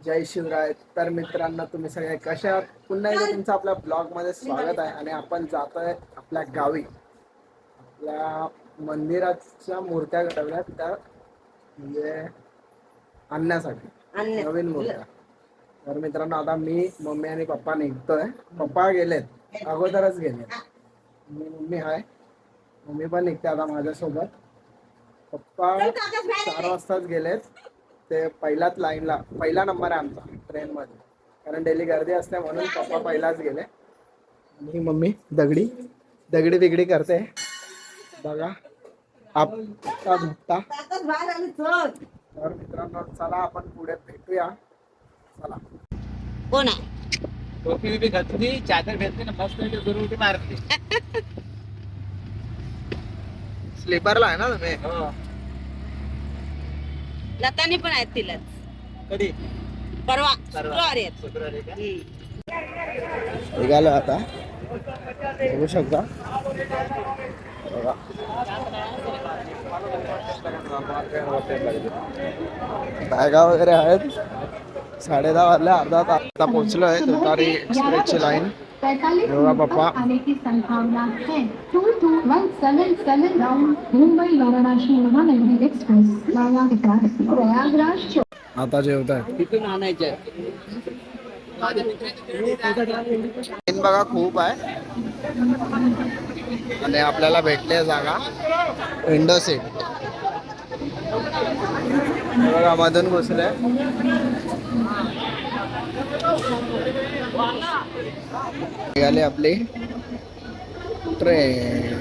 जय शिवराय. तर मित्रांनो तुम्ही सगळे कशा? पुन्हा एकदा तुमचं आपल्या ब्लॉगमध्ये स्वागत आहे आणि आपण जातोय आपल्या गावी. आपल्या मंदिराच्या मूर्त्या घडवल्यात त्या म्हणजे आणण्यासाठी नवीन मूर्त्या. तर मित्रांनो आता मी मम्मी आणि पप्पा निघतोय. पप्पा गेलेत. अगोदरच गेलेत. मी मम्मी आहे मम्मी पण निघते आता माझ्यासोबत. पप्पा चार वाजताच गेलेत. ते पहिलाच लाईनला पहिला नंबर आहे आमचा ट्रेन मध्ये कारण डेली गर्दी असते म्हणून पप्पा पहिलाच गेले. आणि मम्मी दगडी. दगडी बिगडी करते. बघा. धुपटा तर मित्रांनो चला आपण पुढे भेटूया. चला. कोण आहे? टोपी बिपी घातली चादर घेतली ना मस्त जरूर उडी मारली स्लीपरला आहे ना तुम्ही? हो. लतानी पण आहेत तिलाच. कधी? परवा परवा. शुक्रवारी आहेत. शुक्रवारी का? हम्म. निघालो आता. बघू शकता. बघा. बॅगा वगैरे आहेत. साडे दहा वाजल्या अर्धा तास आता पोहोचलोय. तुतारी एक्सप्रेसची लाईन. योगा पप्पा. आने की संभावना है two two one seven seven round Mumbai Varanasi Mahanagari express. Via Prayagraj आता जेवत आहे तिथून आणायचं बघा खूप आहे. आणि आपल्याला भेटले जागा. विंडो सीट बघा मधून घुसले. निघाली आपले ट्रेन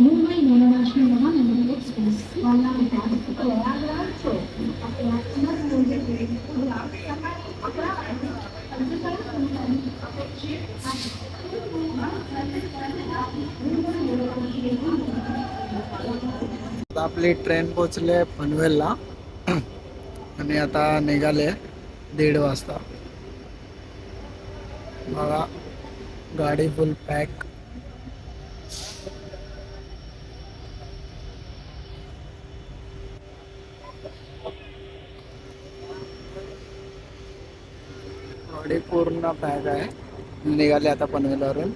मुंबई वाराणसी महानगरी एक्सप्रेस आता आपली ट्रेन पोचले पनवेलला. आणि आता निघाले दीड वाजता. बघा गाडी फुल पॅक गाडी पूर्ण पॅक आहे. निघाले आता पनवेलवरून.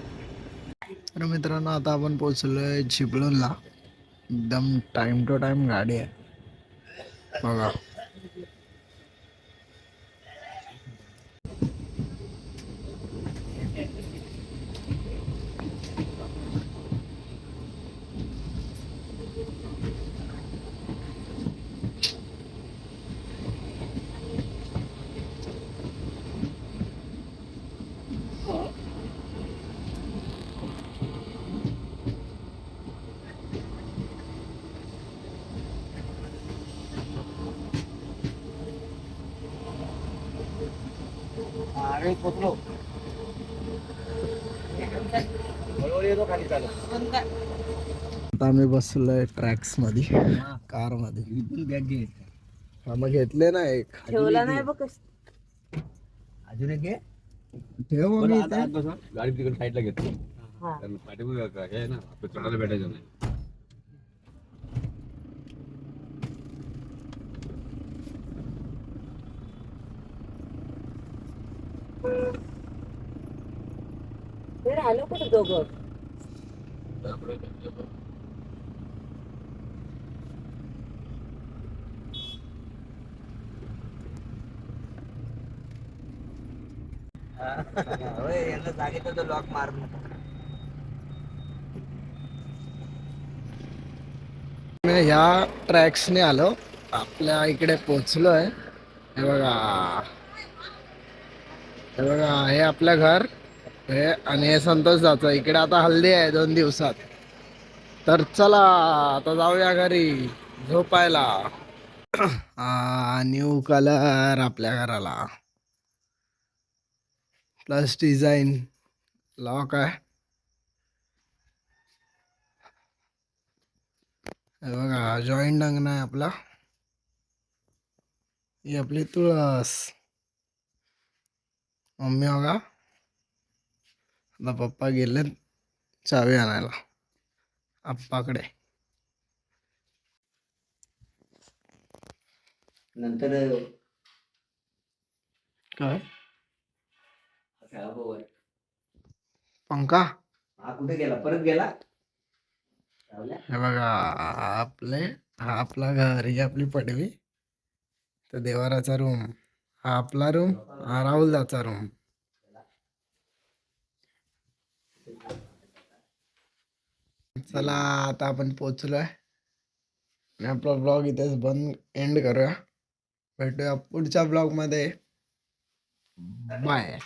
तर मित्रांनो आता आपण पोचलोय चिपळूणला. एकदम टाइम टू टाइम गाडी आहे. बघा. आम्ही पोचलो आता आम्ही बसलोय ट्रॅक्समध्ये कारमध्ये बॅग घे. हा मग घेतले ना एक. ठेवला नाही बघ अजून एक घे. ठेव मग मी इथे. गाडी तिकडे साईडला घेतो हा. कारण पाठीमागे हे ना चढायला भेटायचं नाही. राहिलो कुठं दोघं? यांना सांगितलं लॉक मार मी ह्या ट्रॅक्सने आलो. आपल्या इकडे पोचलोय हे बघा. हे बघा हे आपलं घर. हे आणि हे संतोष जातो इकडे आता हल्दी आहे दोन दिवसात. तर चला आता जाऊया घरी झोपायला. न्यू कलर आपल्या घराला. प्लस डिझाईन लॉक आहे. बघा जॉईंट अंगण आहे आपला. ही आपली तुळस. मम्मी बघा. आता पप्पा गेलेत चावी आणायला. आप्पाकडे. नंतर काय? खेळाबरोबर पंखा? हा कुठे गेला? परत गेला? राहुल्या? हे बघा आपले हा आपला घर ही आपली पडवी तर देवाराचा रूम हा आपला रूम हा राहुलदाचा रूम चला आता आपण पोचलोय. आणि आपला ब्लॉग इथेच बंद एंड करूया. भेटूया पुढच्या ब्लॉगमध्ये बाय